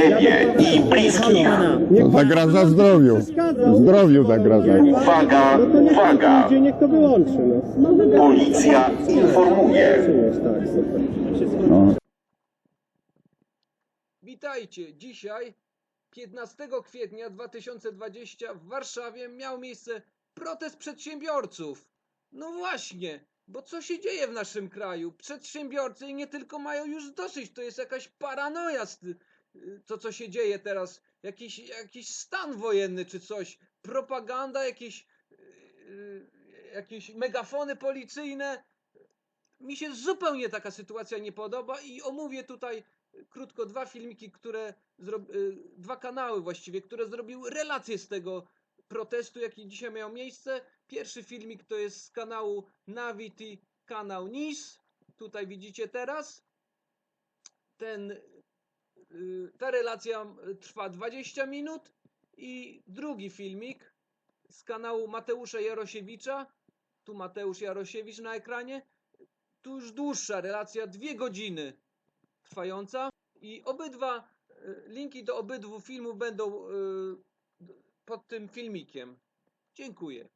Ciebie i bliskich. To zagraża zdrowiu. Zdrowiu zagraża. Uwaga, uwaga. Policja informuje. Tak. No. Witajcie! Dzisiaj, 15 kwietnia 2020 w Warszawie miał miejsce protest przedsiębiorców. No właśnie, bo co się dzieje w naszym kraju? Przedsiębiorcy i nie tylko mają już dosyć, to jest jakaś paranoja, z to co się dzieje teraz. Jakiś, jakiś stan wojenny czy coś, propaganda, jakieś, yy, jakieś megafony policyjne. Mi się zupełnie taka sytuacja nie podoba i omówię tutaj krótko dwa filmiki, które zro... y, dwa kanały właściwie, które zrobiły relację z tego protestu, jaki dzisiaj miał miejsce. Pierwszy filmik to jest z kanału Navity, kanał NIS. Tutaj widzicie teraz. Ten, ta relacja trwa 20 minut. I drugi filmik z kanału Mateusza Jarosiewicza. Tu Mateusz Jarosiewicz na ekranie. Tu już dłuższa relacja, dwie godziny trwająca i obydwa e, linki do obydwu filmów będą pod tym filmikiem. Dziękuję.